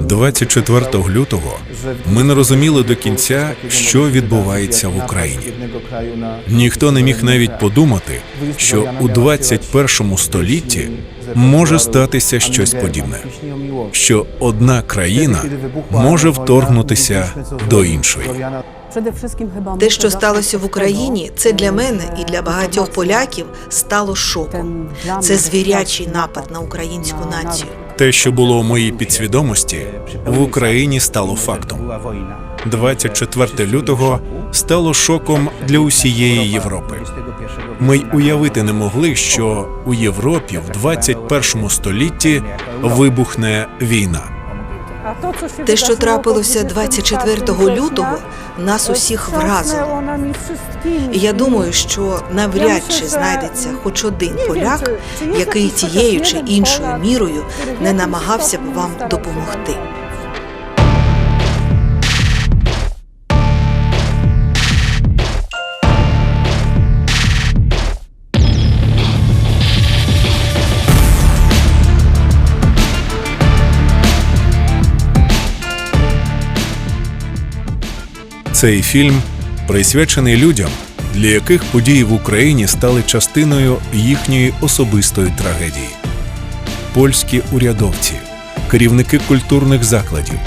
24 лютого ми не розуміли до кінця, що відбувається в Україні. Ніхто не міг навіть подумати, що у 21 столітті може статися щось подібне, що одна країна може вторгнутися до іншої. Те, що сталося в Україні, це для мене і для багатьох поляків стало шоком. Це звірячий напад на українську націю. Те, що було у моїй підсвідомості, в Україні стало фактом. 24 лютого стало шоком для усієї Європи. Ми й уявити не могли, що у Європі в 21 столітті вибухне війна. Те, що трапилося 24 лютого, нас усіх вразило. І я думаю, що навряд чи знайдеться хоч один поляк, який тією чи іншою мірою не намагався б вам допомогти. Цей фільм присвячений людям, для яких події в Україні стали частиною їхньої особистої трагедії. Польські урядовці, керівники культурних закладів,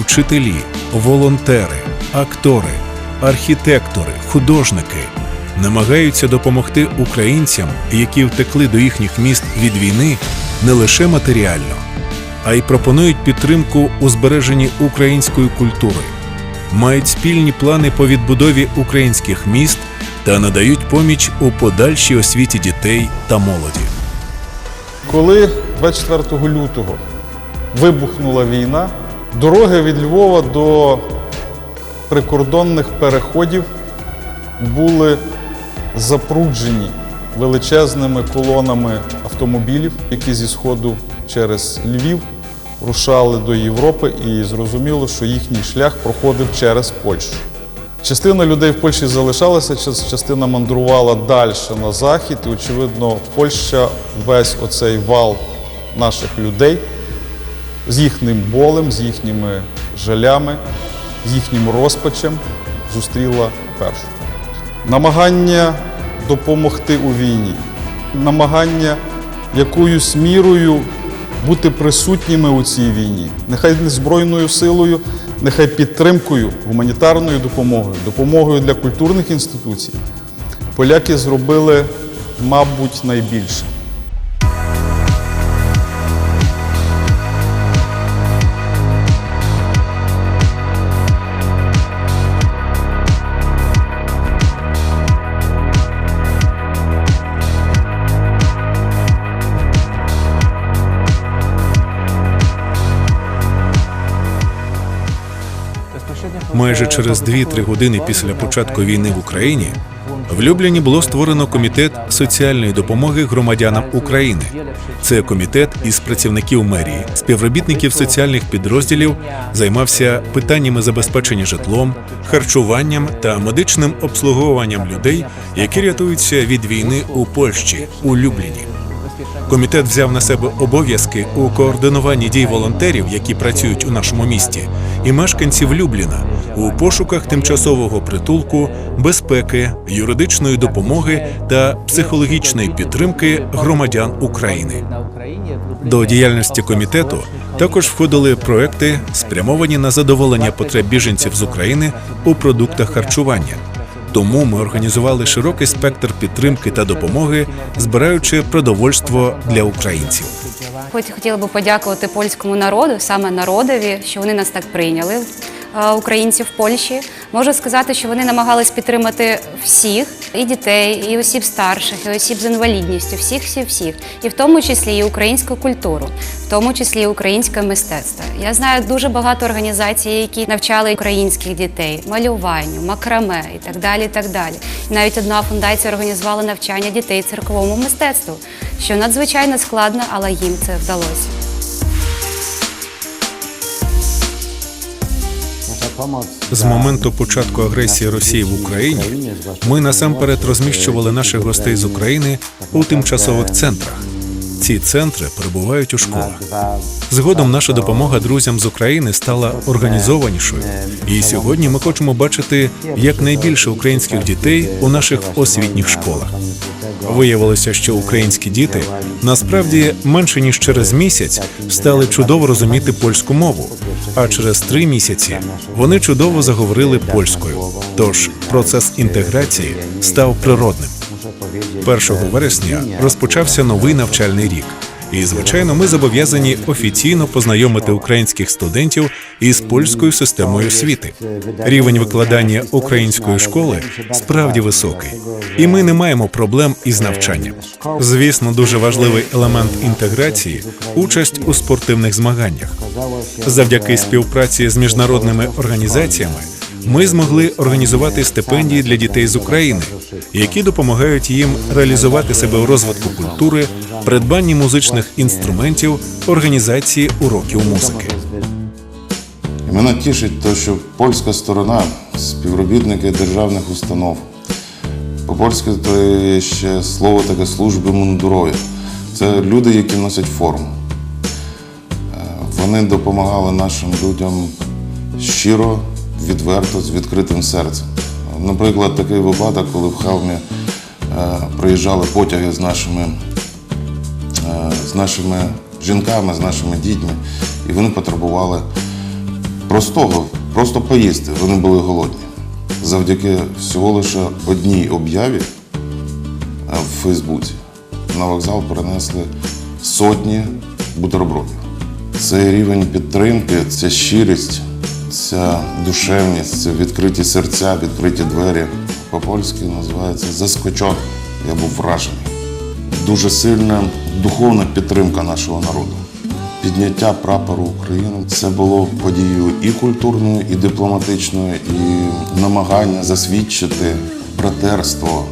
вчителі, волонтери, актори, архітектори, художники намагаються допомогти українцям, які втекли до їхніх міст від війни, не лише матеріально, а й пропонують підтримку у збереженні української культури мають спільні плани по відбудові українських міст та надають поміч у подальшій освіті дітей та молоді. Коли 24 лютого вибухнула війна, дороги від Львова до прикордонних переходів були запруджені величезними колонами автомобілів, які зі сходу через Львів рушали до Європи, і зрозуміло, що їхній шлях проходив через Польщу. Частина людей в Польщі залишалася, частина мандрувала далі на захід, і очевидно, Польща весь оцей вал наших людей з їхнім болем, з їхніми жалями, з їхнім розпачем зустріла першу. Намагання допомогти у війні, намагання якоюсь мірою бути присутніми у цій війні, нехай не збройною силою, нехай підтримкою, гуманітарною допомогою, допомогою для культурних інституцій. Поляки зробили, мабуть, найбільше. Майже через 2-3 години після початку війни в Україні в Любліні було створено комітет соціальної допомоги громадянам України. Це комітет із працівників мерії, співробітників соціальних підрозділів займався питаннями забезпечення житлом, харчуванням та медичним обслуговуванням людей, які рятуються від війни у Польщі у Любліні. Комітет взяв на себе обов'язки у координуванні дій волонтерів, які працюють у нашому місті, і мешканців Любліна у пошуках тимчасового притулку, безпеки, юридичної допомоги та психологічної підтримки громадян України. До діяльності комітету також входили проекти, спрямовані на задоволення потреб біженців з України у продуктах харчування. Тому ми організували широкий спектр підтримки та допомоги, збираючи продовольство для українців. Хоч хотіла би подякувати польському народу, саме народові, що вони нас так прийняли, українців в Польщі. Можу сказати, що вони намагались підтримати всіх, і дітей, і осіб старших, і осіб з інвалідністю, всіх, всіх, всіх, і в тому числі і українську культуру, в тому числі і українське мистецтво. Я знаю дуже багато організацій, які навчали українських дітей малюванню, макраме і так далі. І так далі. І навіть одна фундація організувала навчання дітей цирковому мистецтву, що надзвичайно складно, але їм це вдалося. З моменту початку агресії Росії в Україні ми насамперед розміщували наших гостей з України у тимчасових центрах. Ці центри перебувають у школах. Згодом наша допомога друзям з України стала організованішою, і сьогодні ми хочемо бачити якнайбільше українських дітей у наших освітніх школах. Виявилося, що українські діти насправді менше ніж через місяць стали чудово розуміти польську мову, а через три місяці вони чудово заговорили польською. Тож процес інтеграції став природним. 1 вересня розпочався новий навчальний рік. І, звичайно, ми зобов'язані офіційно познайомити українських студентів із польською системою освіти. Рівень викладання української школи справді високий, і ми не маємо проблем із навчанням. Звісно, дуже важливий елемент інтеграції участь у спортивних змаганнях. Завдяки співпраці з міжнародними організаціями ми змогли організувати стипендії для дітей з України, які допомагають їм реалізувати себе у розвитку культури, придбанні музичних інструментів, організації уроків музики. І мене тішить те, що польська сторона, співробітники державних установ. По-польськи то є ще слово таке служби мундурові. Це люди, які носять форму. Е, Вони допомагали нашим людям щиро, відверто, з відкритим серцем. Наприклад, такий випадок, коли в Хавмі е, приїжджали потяги з нашими е, з нашими жінками, з нашими дітьми, і вони потребували простого, просто поїсти. Вони були голодні. Завдяки всього лише одній об'яві е, в Фейсбуці на вокзал принесли сотні бутербродів. Цей рівень підтримки, ця щирість, ця душевність, це відкриті серця, відкриті двері. По-польськи називається заскочок. Я був вражений. Дуже сильна духовна підтримка нашого народу. Підняття прапору України це було подією і культурною, і дипломатичною, і намагання засвідчити братерство.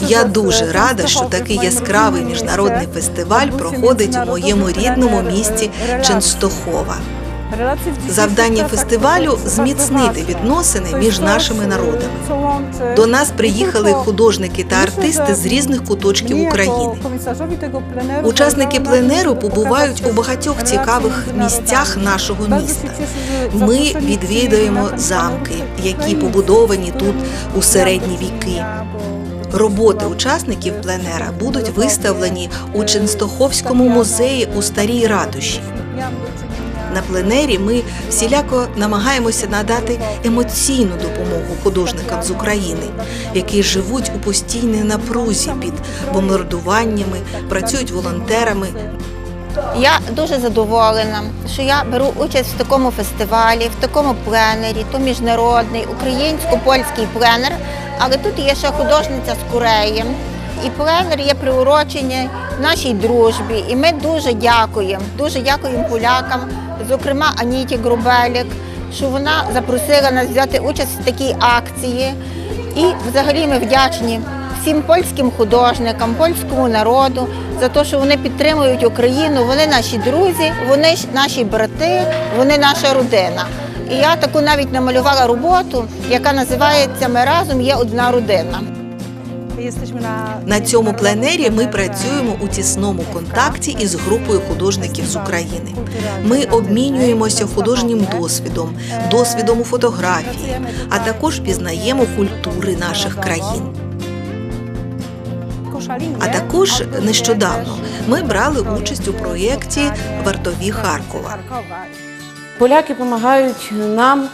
Я дуже рада, що такий яскравий міжнародний фестиваль проходить у моєму рідному місті Ченстохова. Завдання фестивалю зміцнити відносини між нашими народами. До нас приїхали художники та артисти з різних куточків України. Учасники пленеру побувають у багатьох цікавих місцях нашого міста. Ми відвідаємо замки, які побудовані тут у середні віки. Роботи учасників пленера будуть виставлені у Ченстоховському музеї у старій ратуші. На пленері ми всіляко намагаємося надати емоційну допомогу художникам з України, які живуть у постійній напрузі під бомбардуваннями, працюють волонтерами. Я дуже задоволена, що я беру участь в такому фестивалі, в такому пленері, то міжнародний, українсько-польський пленер, але тут є ще художниця з Кореї. І пленер є приурочений нашій дружбі. І ми дуже дякуємо, дуже дякуємо полякам, зокрема Аніті Грубелік, що вона запросила нас взяти участь в такій акції. І взагалі ми вдячні всім польським художникам, польському народу за те, що вони підтримують Україну. Вони наші друзі, вони наші брати, вони наша родина. І я таку навіть намалювала роботу, яка називається Ми разом є одна родина. На цьому пленері ми працюємо у тісному контакті із групою художників з України. Ми обмінюємося художнім досвідом, досвідом у фотографії, а також пізнаємо культури наших країн. А також нещодавно ми брали участь у проєкті Вартові Харкова. Поляки допомагають нам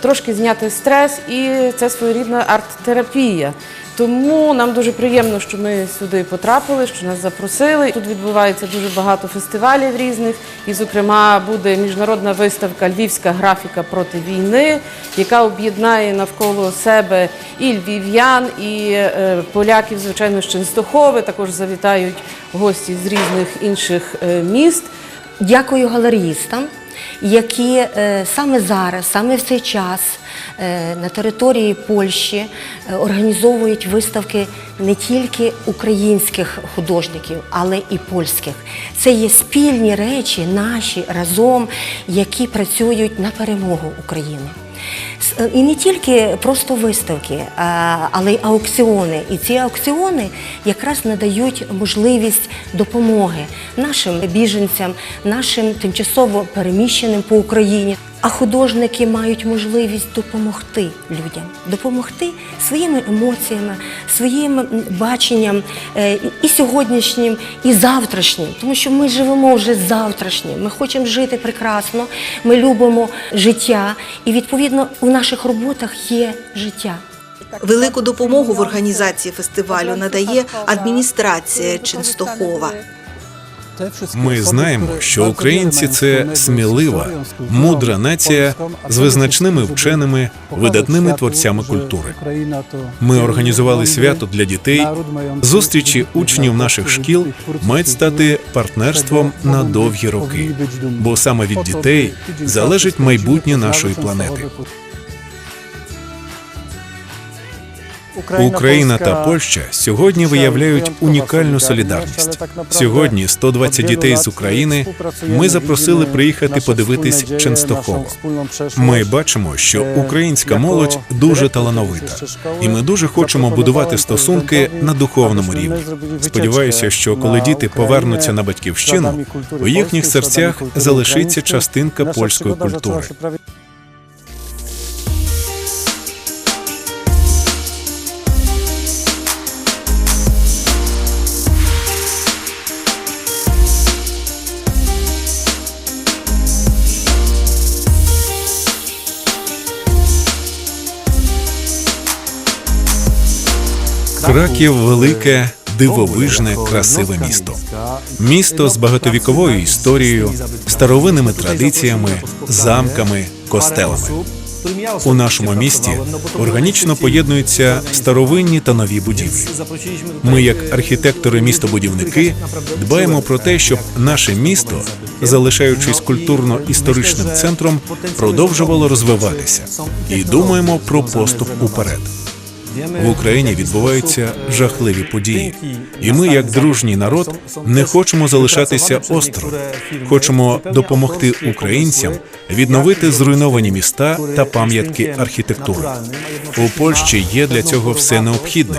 трошки зняти стрес, і це своєрідна арт-терапія. Тому нам дуже приємно, що ми сюди потрапили, що нас запросили. Тут відбувається дуже багато фестивалів різних, і, зокрема, буде міжнародна виставка Львівська графіка проти війни, яка об'єднає навколо себе і львів'ян, і е, поляків, звичайно, з Ченстохови. Також завітають гості з різних інших е, міст. Дякую галеристам, які е, саме зараз, саме в цей час на території Польщі е, організовують виставки не тільки українських художників, але і польських. Це є спільні речі наші разом, які працюють на перемогу України. Е, І не тільки просто виставки, але й аукціони. І ці аукціони якраз надають можливість допомоги нашим біженцям, нашим тимчасово переміщеним по Україні. А художники мають можливість допомогти людям, допомогти своїми емоціями, своїм баченням е, і- сьогоднішнім, і завтрашнім, тому що ми живемо вже завтрашнім. Ми хочемо жити прекрасно, ми любимо життя, і відповідно у наших роботах є життя. Велику допомогу в організації фестивалю надає адміністрація Ченстохова. Ми знаємо, що українці це смілива, мудра нація з визначними вченими, видатними творцями культури. Ми організували свято для дітей. Зустрічі учнів наших шкіл мають стати партнерством на довгі роки, бо саме від дітей залежить майбутнє нашої планети. Україна та Польща сьогодні виявляють унікальну солідарність. Сьогодні 120 дітей з України ми запросили приїхати подивитись Ченстохово. Ми бачимо, що українська молодь дуже талановита, і ми дуже хочемо будувати стосунки на духовному рівні. Сподіваюся, що коли діти повернуться на батьківщину, у їхніх серцях залишиться частинка польської культури. Краків велике, дивовижне, красиве місто. Місто з багатовіковою історією, старовинними традиціями, замками, костелами. У нашому місті органічно поєднуються старовинні та нові будівлі. Ми, як архітектори-містобудівники, дбаємо про те, щоб наше місто, залишаючись культурно-історичним центром, продовжувало розвиватися і думаємо про поступ уперед. В Україні відбуваються жахливі події, і ми, як дружній народ, не хочемо залишатися осторонь. Хочемо допомогти українцям відновити зруйновані міста та пам'ятки архітектури. У Польщі є для цього все необхідне.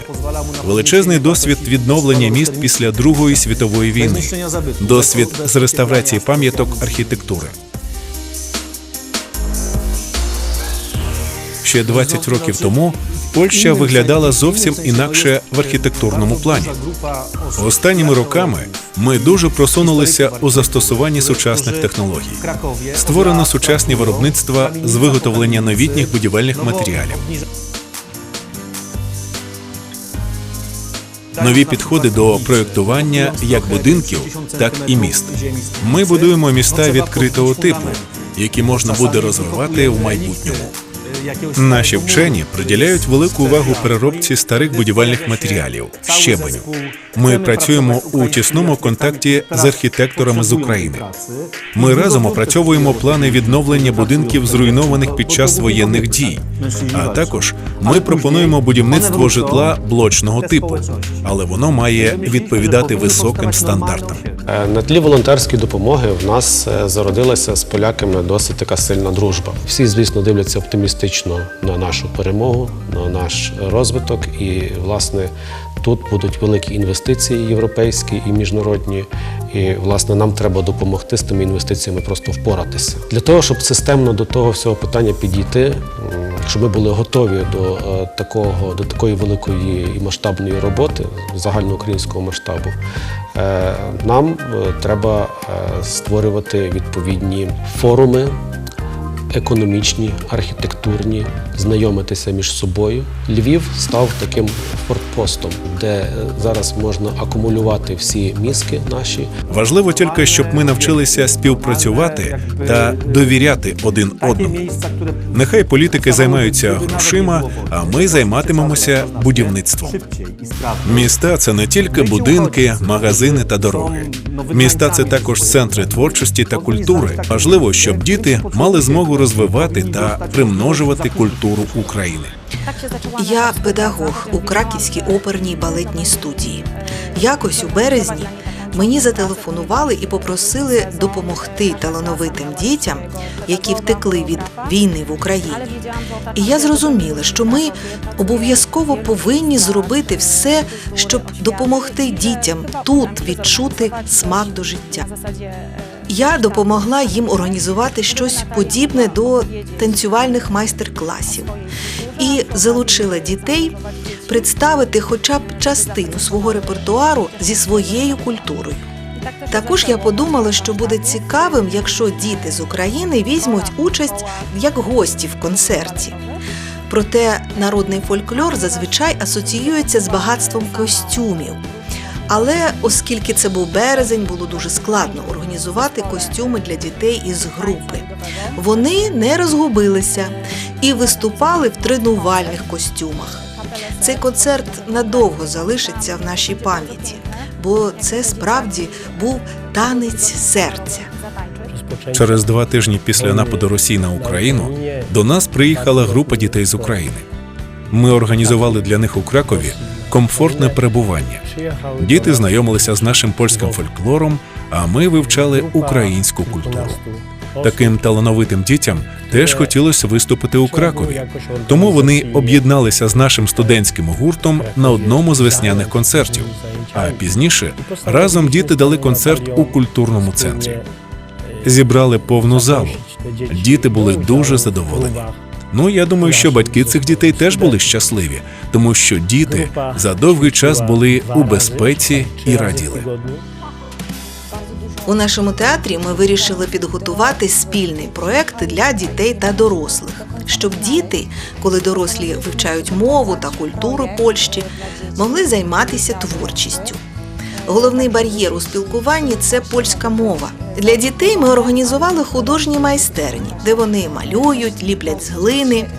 Величезний досвід відновлення міст після Другої світової війни, досвід з реставрації пам'яток архітектури. Ще 20 років тому Польща виглядала зовсім інакше в архітектурному плані. Останніми роками ми дуже просунулися у застосуванні сучасних технологій. Створено сучасні виробництва з виготовлення новітніх будівельних матеріалів. Нові підходи до проєктування як будинків, так і міст. Ми будуємо міста відкритого типу, які можна буде розвивати в майбутньому. Наші вчені приділяють велику увагу переробці старих будівельних матеріалів щебеню. Ми працюємо у тісному контакті з архітекторами з України. Ми разом опрацьовуємо плани відновлення будинків, зруйнованих під час воєнних дій. А також ми пропонуємо будівництво житла блочного типу, але воно має відповідати високим стандартам. Е, На тлі волонтерської допомоги в нас е, зародилася з поляками досить така сильна дружба. Всі, звісно, дивляться оптимістично на нашу перемогу, на наш розвиток. І, власне, тут будуть великі інвестиції європейські і міжнародні. І, власне, нам треба допомогти з тими інвестиціями просто впоратися. Для того, щоб системно до того всього питання підійти, щоб ми були готові до е, такого, до такої великої і масштабної роботи загальноукраїнського масштабу, е, нам е, треба створювати відповідні форуми економічні, архітектурні, знайомитися між собою, Львів став таким фортпостом, де е, зараз можна акумулювати всі мізки наші, Важливо тільки, щоб ми навчилися співпрацювати та довіряти один одному. Нехай політики займаються грошима, а ми займатимемося будівництвом. Міста це не тільки будинки, магазини та дороги. Міста це також центри творчості та культури. Важливо, щоб діти мали змогу розвивати та примножувати культуру України. Я педагог у Краківській оперній балетній студії. Якось у березні мені зателефонували і попросили допомогти талановитим дітям, які втекли від війни в Україні. І я зрозуміла, що ми обов'язково повинні зробити все, щоб допомогти дітям тут відчути смак до життя. Я допомогла їм організувати щось подібне до танцювальних майстер-класів і залучила дітей представити хоча б частину свого репертуару зі своєю культурою. Також я подумала, що буде цікавим, якщо діти з України візьмуть участь як гості в концерті. Проте народний фольклор зазвичай асоціюється з багатством костюмів. Але оскільки це був березень, було дуже складно організувати костюми для дітей із групи. Вони не розгубилися і виступали в тренувальних костюмах. Цей концерт надовго залишиться в нашій пам'яті, бо це справді був танець серця. Через два тижні після нападу Росії на Україну до нас приїхала група дітей з України. Ми організували для них у Кракові комфортне перебування. Діти знайомилися з нашим польським фольклором, а ми вивчали українську культуру. Таким талановитим дітям теж хотілося виступити у Кракові. Тому вони об'єдналися з нашим студентським гуртом на одному з весняних концертів. А пізніше разом діти дали концерт у культурному центрі. Зібрали повну залу. Діти були дуже задоволені. Ну я думаю, що батьки цих дітей теж були щасливі, тому що діти за довгий час були у безпеці і раділи. У нашому театрі ми вирішили підготувати спільний проект для дітей та дорослих, щоб діти, коли дорослі вивчають мову та культуру Польщі, могли займатися творчістю. Головний бар'єр у спілкуванні це польська мова. Для дітей ми організували художні майстерні, де вони малюють, ліплять з глини.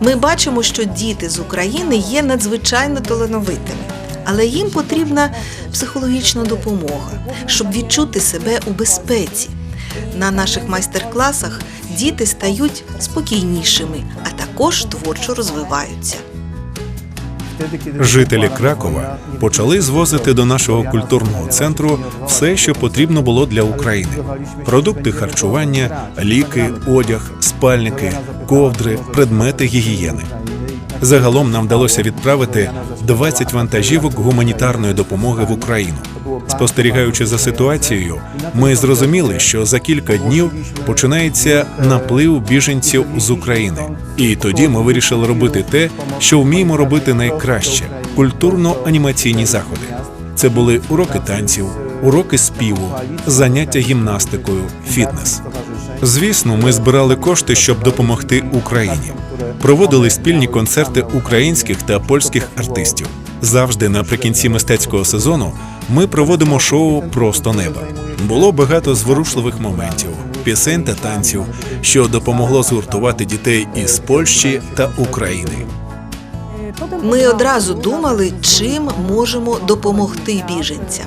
Ми бачимо, що діти з України є надзвичайно талановитими, але їм потрібна психологічна допомога, щоб відчути себе у безпеці. На наших майстер-класах діти стають спокійнішими, а також творчо розвиваються. Жителі Кракова почали звозити до нашого культурного центру все, що потрібно було для України: продукти харчування, ліки, одяг, спальники, ковдри, предмети гігієни. Загалом нам вдалося відправити 20 вантажівок гуманітарної допомоги в Україну. Спостерігаючи за ситуацією, ми зрозуміли, що за кілька днів починається наплив біженців з України. І тоді ми вирішили робити те, що вміємо робити найкраще культурно-анімаційні заходи. Це були уроки танців, уроки співу, заняття гімнастикою, фітнес. Звісно, ми збирали кошти, щоб допомогти Україні. Проводили спільні концерти українських та польських артистів. Завжди наприкінці мистецького сезону ми проводимо шоу Просто неба. Було багато зворушливих моментів, пісень та танців, що допомогло згуртувати дітей із Польщі та України. Ми одразу думали, чим можемо допомогти біженцям.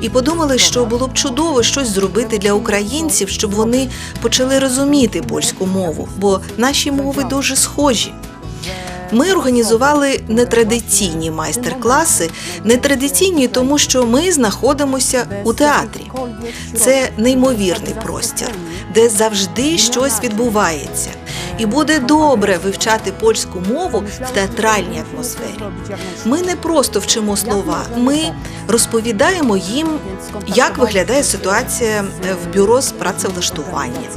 І подумали, що було б чудово щось зробити для українців, щоб вони почали розуміти польську мову, бо наші мови дуже схожі. Ми організували нетрадиційні майстер-класи, нетрадиційні, тому що ми знаходимося у театрі. Це неймовірний простір, де завжди щось відбувається. І буде добре вивчати польську мову в театральній атмосфері. Ми не просто вчимо слова, ми розповідаємо їм, як виглядає ситуація в бюро з працевлаштування,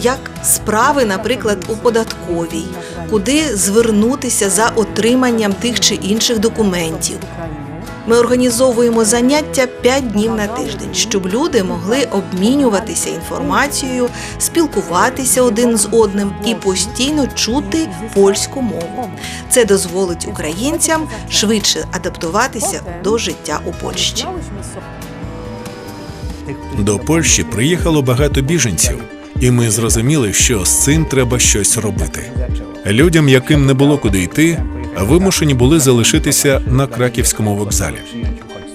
як справи, наприклад, у податковій, куди звернутися за отриманням тих чи інших документів. Ми організовуємо заняття 5 днів на тиждень, щоб люди могли обмінюватися інформацією, спілкуватися один з одним і постійно чути польську мову. Це дозволить українцям швидше адаптуватися до життя у Польщі. До Польщі приїхало багато біженців, і ми зрозуміли, що з цим треба щось робити. Людям, яким не було куди йти, вимушені були залишитися на краківському вокзалі.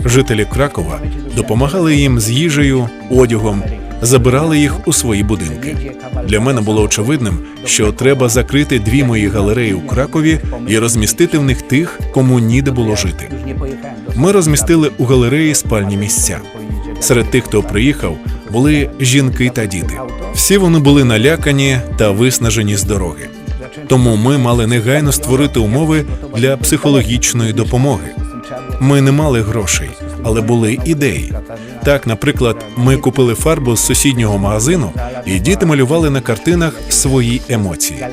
Жителі Кракова допомагали їм з їжею, одягом, забирали їх у свої будинки. Для мене було очевидним, що треба закрити дві мої галереї у Кракові і розмістити в них тих, кому ніде було жити. Ми розмістили у галереї спальні місця. Серед тих, хто приїхав, були жінки та діти. Всі вони були налякані та виснажені з дороги. Тому ми мали негайно створити умови для психологічної допомоги. Ми не мали грошей, але були ідеї. Так, наприклад, ми купили фарбу з сусіднього магазину, і діти малювали на картинах свої емоції.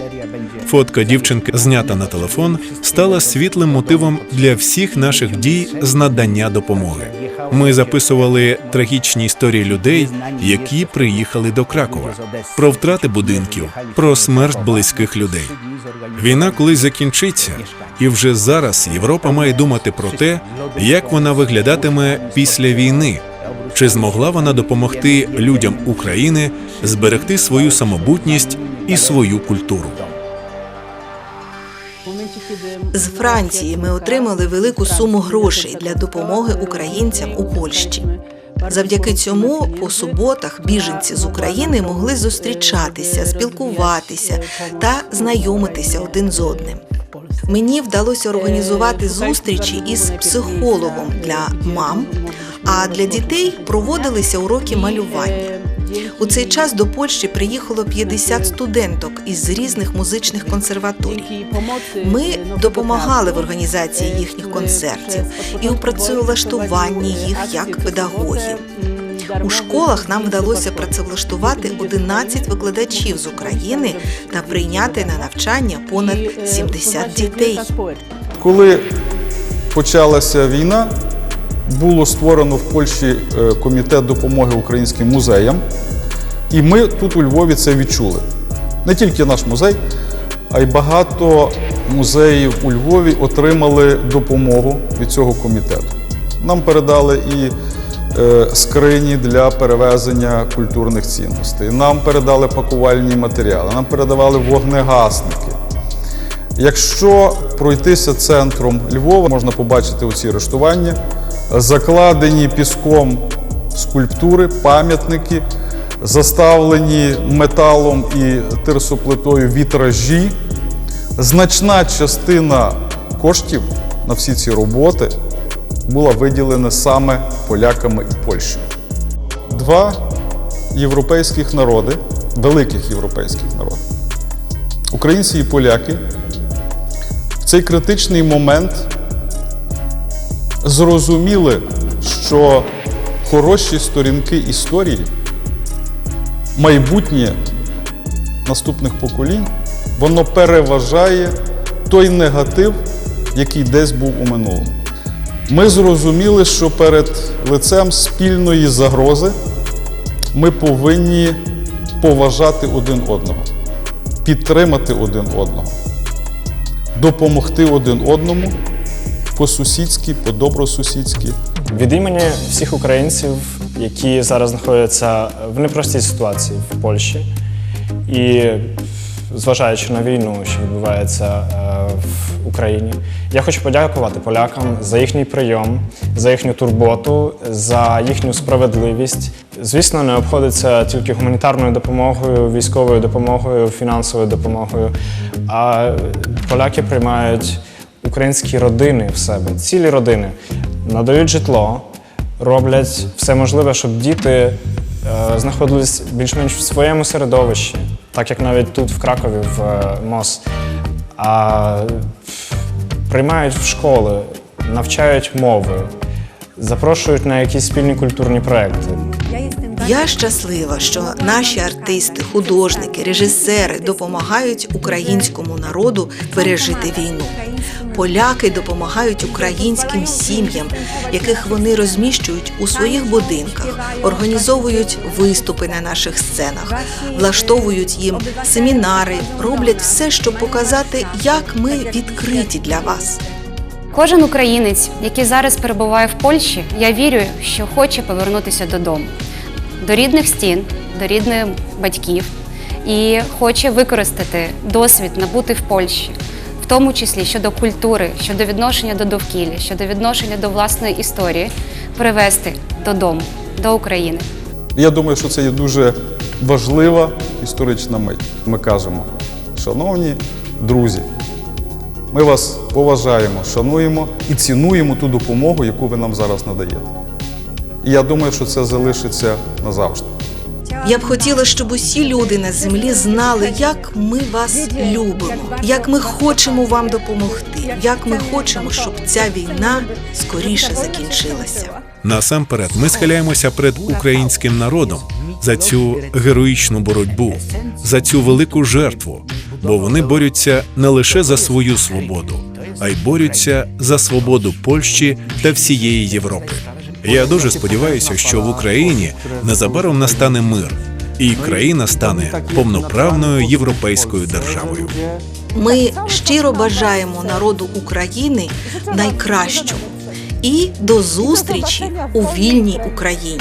Фотка дівчинки, знята на телефон, стала світлим мотивом для всіх наших дій з надання допомоги. Ми записували трагічні історії людей, які приїхали до Кракова, про втрати будинків, про смерть близьких людей. Війна колись закінчиться, і вже зараз Європа має думати про те, як вона виглядатиме після війни. Чи змогла вона допомогти людям України зберегти свою самобутність і свою культуру? З Франції ми отримали велику суму грошей для допомоги українцям у Польщі. Завдяки цьому по суботах біженці з України могли зустрічатися, спілкуватися та знайомитися один з одним. Мені вдалося організувати зустрічі із психологом для мам, а для дітей проводилися уроки малювання. У цей час до Польщі приїхало 50 студенток із різних музичних консерваторій. Ми допомагали в організації їхніх концертів і у працевлаштуванні їх як педагогів. У школах нам вдалося працевлаштувати 11 викладачів з України та прийняти на навчання понад 70 дітей. Коли почалася війна, було створено в Польщі е, комітет допомоги українським музеям, і ми тут у Львові це відчули. Не тільки наш музей, а й багато музеїв у Львові отримали допомогу від цього комітету. Нам передали і е, скрині для перевезення культурних цінностей. Нам передали пакувальні матеріали, нам передавали вогнегасники. Якщо пройтися центром Львова, можна побачити оці рештування, закладені піском скульптури, пам'ятники, заставлені металом і тирсоплитою вітражі. Значна частина коштів на всі ці роботи була виділена саме поляками і Польщею. Два європейських народи, великих європейських народи, українці і поляки, цей критичний момент зрозуміли, що хороші сторінки історії, майбутнє наступних поколінь, воно переважає той негатив, який десь був у минулому. Ми зрозуміли, що перед лицем спільної загрози ми повинні поважати один одного, підтримати один одного, допомогти один одному по-сусідськи, по-добросусідськи. Від імені всіх українців, які зараз знаходяться в непростій ситуації в Польщі, і зважаючи на війну, що відбувається е, в Україні, я хочу подякувати полякам за їхній прийом, за їхню турботу, за їхню справедливість. Звісно, не обходиться тільки гуманітарною допомогою, військовою допомогою, фінансовою допомогою. А поляки приймають українські родини в себе, цілі родини, надають житло, роблять все можливе, щоб діти е, знаходились більш-менш в своєму середовищі, так як навіть тут, в Кракові, в е, МОЗ. А приймають в школи, навчають мови, запрошують на якісь спільні культурні проекти. Я щаслива, що наші артисти, художники, режисери допомагають українському народу пережити війну. Поляки допомагають українським сім'ям, яких вони розміщують у своїх будинках, організовують виступи на наших сценах, влаштовують їм семінари, роблять все, щоб показати, як ми відкриті для вас. Кожен українець, який зараз перебуває в Польщі, я вірю, що хоче повернутися додому, до рідних стін, до рідних батьків, і хоче використати досвід набути в Польщі, в тому числі щодо культури, щодо відношення до довкілля, щодо відношення до власної історії, привезти додому, до України. Я думаю, що це є дуже важлива історична мить. Ми кажемо, шановні друзі, ми вас поважаємо, шануємо і цінуємо ту допомогу, яку ви нам зараз надаєте. І я думаю, що це залишиться назавжди. Я б хотіла, щоб усі люди на землі знали, як ми вас любимо, як ми хочемо вам допомогти, як ми хочемо, щоб ця війна скоріше закінчилася. Насамперед, ми схиляємося перед українським народом за цю героїчну боротьбу, за цю велику жертву, бо вони борються не лише за свою свободу, а й борються за свободу Польщі та всієї Європи. Я дуже сподіваюся, що в Україні незабаром настане мир, і країна стане повноправною європейською державою. Ми щиро бажаємо народу України найкращого і до зустрічі у вільній Україні.